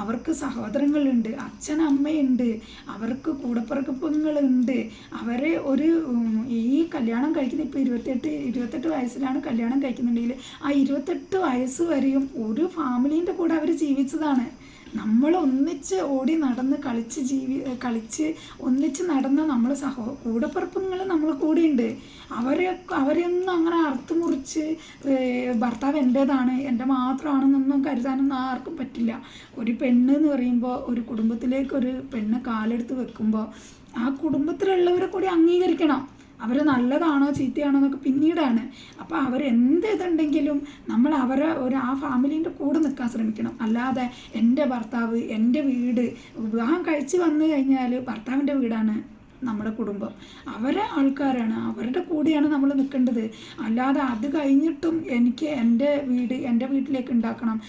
അവർക്ക് സഹോദരങ്ങളുണ്ട് അച്ഛൻ അമ്മയുണ്ട് അവർക്ക് കൂടപ്പിറക്കപ്പങ്ങളുണ്ട് അവരെ ഒരു ഈ കല്യാണം കഴിക്കുന്ന ഇപ്പോൾ ഇരുപത്തെട്ട് ഇരുപത്തെട്ട് വയസ്സിലാണ് കല്യാണം കഴിക്കുന്നുണ്ടെങ്കിൽ ആ ഇരുപത്തെട്ട് വയസ്സ് വരെയും ഒരു ഫാമിലീന്റെ കൂടെ അവർ ജീവിച്ചതാണ്. നമ്മൾ ഒന്നിച്ച് ഓടി നടന്ന് കളിച്ച് ജീവി കളിച്ച് ഒന്നിച്ച് നടന്ന നമ്മൾ സഹോ കൂടപ്പിറപ്പുങ്ങൾ നമ്മൾ കൂടെയുണ്ട്. അവരെ അവരെയൊന്നും അങ്ങനെ അർത്ഥം മുറിച്ച് ഭർത്താവ് എന്റേതാണ് എന്റെ മാത്രമാണെന്നൊന്നും കരുതാനൊന്നും ആർക്കും പറ്റില്ല. ഒരു പെണ്ണ് എന്ന് പറയുമ്പോൾ ഒരു കുടുംബത്തിലേക്ക് ഒരു പെണ്ണ് കാലെടുത്ത് വെക്കുമ്പോൾ ആ കുടുംബത്തിലുള്ളവരെ കൂടി അംഗീകരിക്കണം. അവർ നല്ലതാണോ ചീത്തയാണോ എന്നൊക്കെ പിന്നീടാണ്. അപ്പോൾ അവരെന്ത് ഇതുണ്ടെങ്കിലും നമ്മൾ അവരെ ഒരു ആ ഫാമിലീന്റെ കൂടെ നിൽക്കാൻ ശ്രമിക്കണം. അല്ലാതെ എന്റെ ഭർത്താവ് എന്റെ വീട് വിവാഹം കഴിച്ച് വന്നു കഴിഞ്ഞാൽ ഭർത്താവിന്റെ വീടാണ് നമ്മുടെ കുടുംബം. അവരെ ആൾക്കാരാണ് അവരുടെ കൂടെയാണ് നമ്മൾ നിൽക്കേണ്ടത്. അല്ലാതെ അത് കഴിഞ്ഞിട്ടും എനിക്ക് എന്റെ വീട് എന്റെ വീട്ടിലേക്ക് ഉണ്ടാക്കണം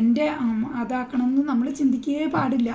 എന്റെ അതാക്കണം എന്ന് നമ്മൾ ചിന്തിക്കുകയേ പാടില്ല.